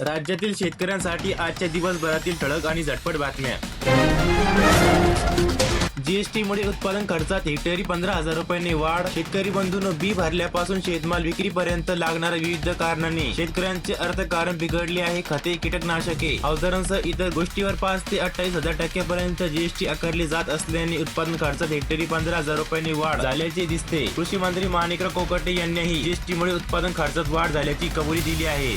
राज्यातील शेतकऱ्यांसाठी आजच्या दिवसभरातील ठळक आणि झटपट बातम्या. जीएसटी मुळे उत्पादन खर्चात हेक्टरी पंधरा हजार रुपयांनी वाढ. शेतकरी बंधून बी भरल्यापासून शेतमाल विक्रीपर्यंत लागणाऱ्या विविध कारणांनी शेतकऱ्यांचे अर्थकारण बिघडले आहे. खते कीटकनाशके अवजारांसह इतर गोष्टीवर पाच ते अठ्ठावीस हजार टक्क्यापर्यंत जीएसटी आकारली जात असल्याने उत्पादन खर्चात हेक्टरी पंधरा हजार रुपयांनी वाढ झाल्याचे दिसते. कृषी मंत्री माणिकराव कोकटे यांनीही जीएसटी मुळे उत्पादन खर्चात वाढ झाल्याची कबुली दिली आहे.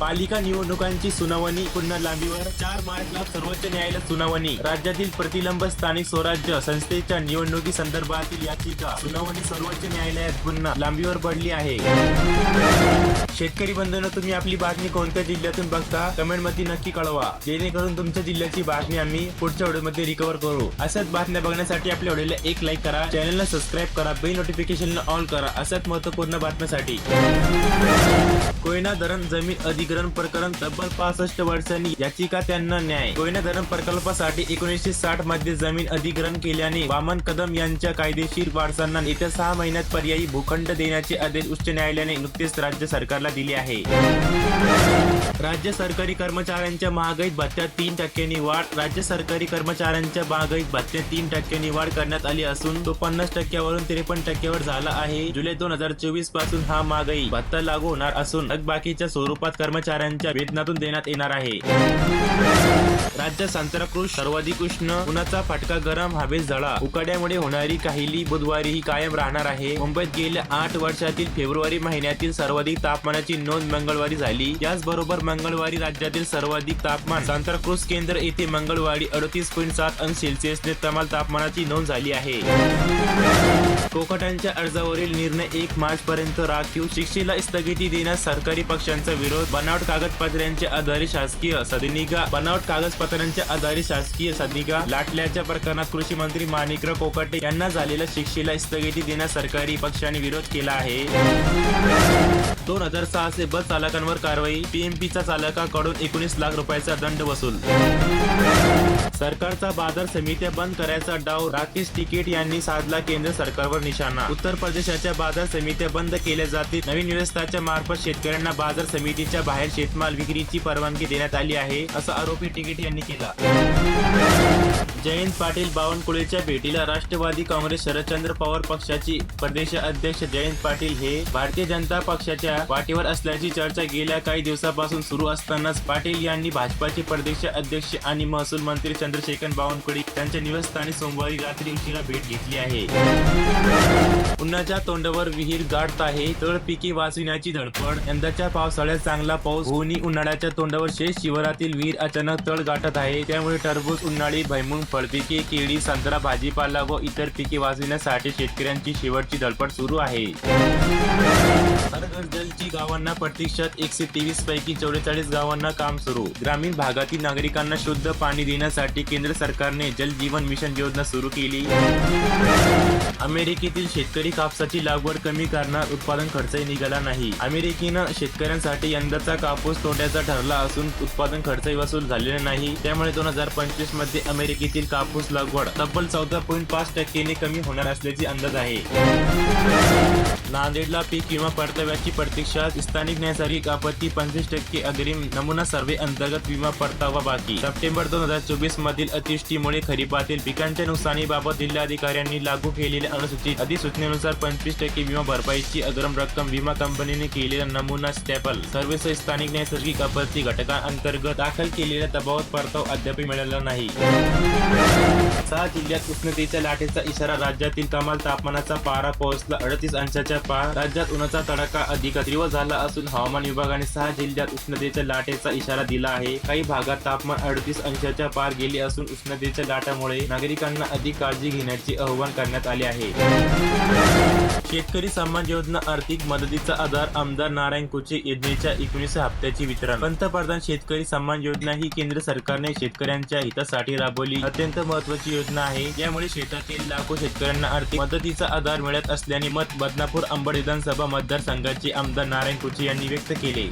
पालिका निवडणुकांची सुनावणी पुन्हा लांबीवर. चार मार्चला सर्वोच्च न्यायालय सुनावणी. राज्यातील प्रतिलंब स्थानिक स्वराज्य संस्थेच्या निवडणुकी संदर्भातील याचिका सुनावणी सर्वोच्च न्यायालयात पुन्हा लांबीवर पडली आहे. शेतकरी बंधूंनो तुम्ही आपली बातमी कोणत्या जिल्ह्यातून बघता? कमेंटमध्ये नक्की कळवा. जेणेकरून तुमच्या जिल्ह्याची बातमी आम्ही पुढच्या व्हिडिओमध्ये रिकव्हर करू. अशाच बातम्या बघण्यासाठी आपल्या व्हिडिओला एक लाईक करा चॅनलला सबस्क्राईब करा बेल नोटिफिकेशन ऑन करा. अशाच महत्त्वपूर्ण बातम्यासाठी. कोयना धरण जमीन अधिग्रहण प्रकरण तब्बल पासष्ट वर्षांनी याचिका त्यांना न्याय. कोयना धरण प्रकल्पासाठी एकोणीसशे साठमध्ये जमीन अधिग्रहण केल्याने वामन कदम यांच्या कायदेशीर वारसांना येत्या सहा महिन्यात पर्यायी भूखंड देण्याचे आदेश उच्च न्यायालयाने नुकतेच राज्य सरकारला दिले आहे. राज्य सरकारी कर्मचाऱ्यांच्या महागाईत भत्त्यात तीन टक्क्यांनी वाढ राज्य सरकारी कर्मचाऱ्यांच्या महागाईत भत्त्यात तीन टक्क्यांनी वाढ करण्यात आली असून तो पन्नास टक्क्यावरून त्रेपन्न टक्क्यावर झाला आहे. जुलै दोन हजार चोवीसपासून हा महागाई भत्ता लागू होणार असून थकबाकीच्या स्वरूपात कर्मचाऱ्यांच्या वेतनातून देण्यात येणार आहे. राज्यात संतराकृष सर्वाधिक उष्ण उन्हाचा फटका गरम हवेत झळा उकाड्यामुळे होणारी काहिली बुधवारीही कायम राहणार आहे. मुंबईत गेल्या आठ वर्षातील फेब्रुवारी महिन्यातील सर्वाधिक तापमानाची नोंद मंगळवारी झाली. याचबरोबर मंगळवारी राज्यातील सर्वाधिक तापमान सांताक्रुज केंद्र येथे मंगळवारी अडतीस पॉईंट सात अंश सेल्सिअसने कमाल तापमानाची नोंद झाली आहे. कोकटांच्या अर्जावरील निर्णय एक मार्च पर्यंत राखीव. शिक्षेला स्थगिती देण्यास सरकारी पक्षांचा विरोध. बनावट कागदपत्रांच्या आधारे शासकीय सदनिका बनावट कागदपत्रांच्या आधारे शासकीय सदनिका लाटल्याच्या प्रकरणात कृषी मंत्री माणिकराव कोकाटे यांना झालेल्या शिक्षेला स्थगिती देण्यास सरकारी पक्षाने विरोध केला आहे. दोन हजार सहाशे बस चालकांवर कारवाई पीएमपीचा चालकाकडून एकोणीस लाख रुपयाचा दंड वसूल. सरकारचा बाजार समित्या बंद करायचा डाव राकेश टिकेट यांनी साधला केंद्र सरकारवर निशाणा. उत्तर प्रदेशाच्या बाजार समित्या बंद केल्या जातील. नवीन व्यवस्थाच्या मार्फत शेतकऱ्यांना बाजार समितीच्या बाहेर शेतमाल विक्रीची परवानगी देण्यात आली आहे असा आरोपी टिकेट यांनी केला. जयंत पाटील बावनकुळेच्या भेटीला राष्ट्रवादी काँग्रेस शरदचंद्र पवार पक्षाची प्रदेश अध्यक्ष जयंत पाटील हे भारतीय जनता पक्षाच्या वाटेवर असल्याची चर्चा गेल्या काही दिवसापासून सुरू असतानाच पाटील यांनी भाजपाचे प्रदेश अध्यक्ष आणि महसूल मंत्री चंद्रशेखर बावनकुळे त्यांच्या निवासस्थानी सोमवारी रात्री उशिरा भेट घेतली आहे. उन्हाच्या तोंडावर विहीर गाठत आहे. तळ पिके वाचविण्याची धडपड. यंदाच्या पावसाळ्यात चांगला पाऊस होऊनही उन्हाळ्याच्या तोंडावर शेष शिवारातील विहीर अचानक तळ गाठत आहे. त्यामुळे टरबूज उन्हाळी भैमुंग फळपिके केळी संत्रा भाजीपाला व इतर पिके वाचविण्यासाठी शेतकऱ्यांची शेवटची धडपड सुरू आहे. जलची गावांना प्रत्यक्षात एकशे तेवीस पैकी चौवेचाळीस गावांना काम सुरू. ग्रामीण भागातील नागरिकांना शुद्ध पाणी देण्यासाठी केंद्र सरकारने जल जीवन मिशन योजना सुरू केली. अमेरिकेतील शेतकरी कापसाची लागवड कमी करणार उत्पादन खर्चही निघाला नाही. अमेरिकेनं शेतकऱ्यांसाठी यंदाचा कापूस तोट्याचा ठरला असून उत्पादन खर्चही वसूल झालेला नाही. त्यामुळे दोन हजार पंचवीसमध्ये अमेरिकेतील कापूस लागवड तब्बल चौदा पॉईंट पाच टक्क्यांनी कमी होणार असल्याचे अंदाज आहे. नांदेडला पीक विमा परताव्याची प्रतीक्षा स्थानिक नैसर्गिक आपत्ती पंचवीस टक्के अग्रिम नमुना सर्वे अंतर्गत विमा परतावा बाकी. सप्टेंबर दोन हजार चोवीस मधील अतिवृष्टीमुळे खरीपातील पिकांच्या नुकसानीबाबत जिल्हाधिकाऱ्यांनी लागू केलेल्या अनुसूचित अधिसूचनेनुसार पंचवीस टक्के विमा भरपाईची अग्रम रक्कम विमा कंपनीने केलेला नमुना स्टॅपल सर्व्हिस स्थानिक नैसर्गिक आपत्ती घटकांतर्गत दाखल केलेल्या दबावात परतावा अद्याप मिळाला नाही. सहा जिल्ह्यात उष्णतेच्या लाटेचा इशारा राज्यातील कमाल तापमानाचा पारा पोहोचला अडतीस अंशाच्या पार राज्यात उन्हाचा तडाखा अधिक तीव्र झाला असून हवामान विभागाने सहा जिल्ह्यात उष्णतेच्या लाटेचा इशारा दिला आहे. काही भागात तापमान अडतीस अंशाच्या पार गेले असून उष्णतेच्या लाटामुळे नागरिकांना अधिक काळजी घेण्याचे आवाहन करण्यात आले आहे. शेतकरी सन्मान योजना आर्थिक मदतीचा आधार आमदार नारायण कुचे योजनेच्या एकोणीसव्या हप्त्याचे वितरण. पंतप्रधान शेतकरी सन्मान योजना ही केंद्र सरकारने शेतकऱ्यांच्या हितासाठी राबवली. अत्यंत महत्वाची योजना आहे. यामुळे शेतातील लाखो शेतकऱ्यांना आर्थिक मदतीचा आधार मिळत असल्याने मत बदनापूर अंबड विधानसभा मतदारसंघाचे आमदार नारायण कुचे यांनी व्यक्त केले.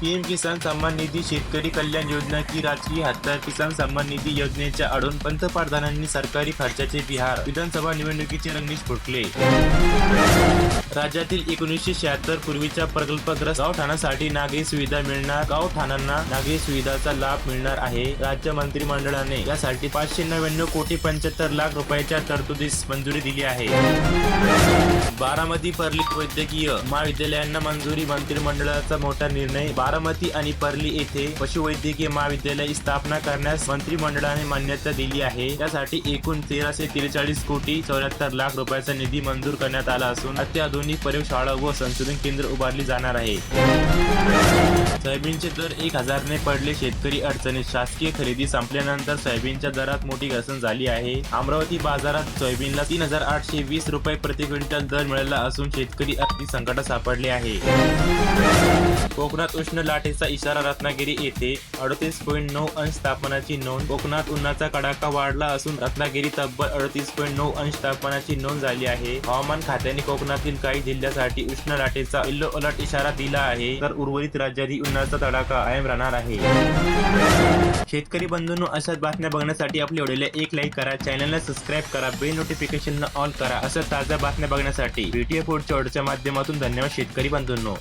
पीएम किसान सन्मान निधी शेतकरी कल्याण योजना की राजकीय हत्या किसान सन्मान निधी योजनेच्या आडून पंतप्रधानांनी सरकारी खर्चाचे बिहार विधानसभा निवडणुकीचे रंगीच फुटले. राज्यातील एकोणीसशे शहात्तर पूर्वीच्या प्रकल्पग्रस्त गावठाणासाठी नागरी सुविधा मिळणार गावठाणांना नागरी सुविधाचा लाभ मिळणार आहे. राज्य मंत्रिमंडळाने यासाठी पाचशे नव्याण्णव कोटी पंच्याहत्तर लाख रुपयाच्या तरतुदीस मंजुरी दिली आहे. बारामती पर्ली वैद्यकीय महाविद्यालयांना मंजुरी मंत्रिमंडळाचा मोठा निर्णय. बारामती आणि पर्ली येथे पशुवैद्यकीय महाविद्यालय स्थापना करण्यास मंत्रिमंडळाने मान्यता दिली आहे. त्यासाठी एकूण तेराशे त्रेचाळीस कोटी चौऱ्याहत्तर लाख रुपयाचा निधी मंजूर करण्यात आला असून अत्याधुनिक प्रयोगशाळा व संशोधन केंद्र उभारली जाणार आहे. सोयाबीनचे दर एक हजारने पडले. शेतकरी अडचणीत शासकीय खरेदी संपल्यानंतर सोयाबीनच्या दरात मोठी घसरण झाली आहे. अमरावती बाजारात सोयाबीनला तीन हजार आठशे वीस रुपये प्रति क्विंटल दर मिळाला असून शेतकरी अगदी संकटात सापडले आहे. कोकणात उष्ण लाटेचा इशारा रत्नागिरी येथे अडतीस पॉईंट नऊ अंश तापमानाची नोंद. कोकणात उन्हाचा कडाका वाढला असून रत्नागिरी तब्बल अडतीस पॉईंट नऊ अंश तापमानाची नोंद झाली आहे. हवामान खात्याने कोकणातील काही जिल्ह्यासाठी उष्ण लाटेचा येल्लो अलर्ट इशारा दिला आहे. तर उर्वरित राज्यातही उन्हाचा तडाखा कायम राहणार आहे. शेतकरी बंधूंनो अशाच बातम्या बघण्यासाठी आपल्या व्हिडिओला एक लाईक करा चॅनलला सबस्क्राईब करा बेल नोटिफिकेशन ऑल करा. अशा ताज्या बातम्या बघण्यासाठी बीटीएफ फूड चॉर्डच्या माध्यमातून धन्यवाद शेतकरी बांधूंनो.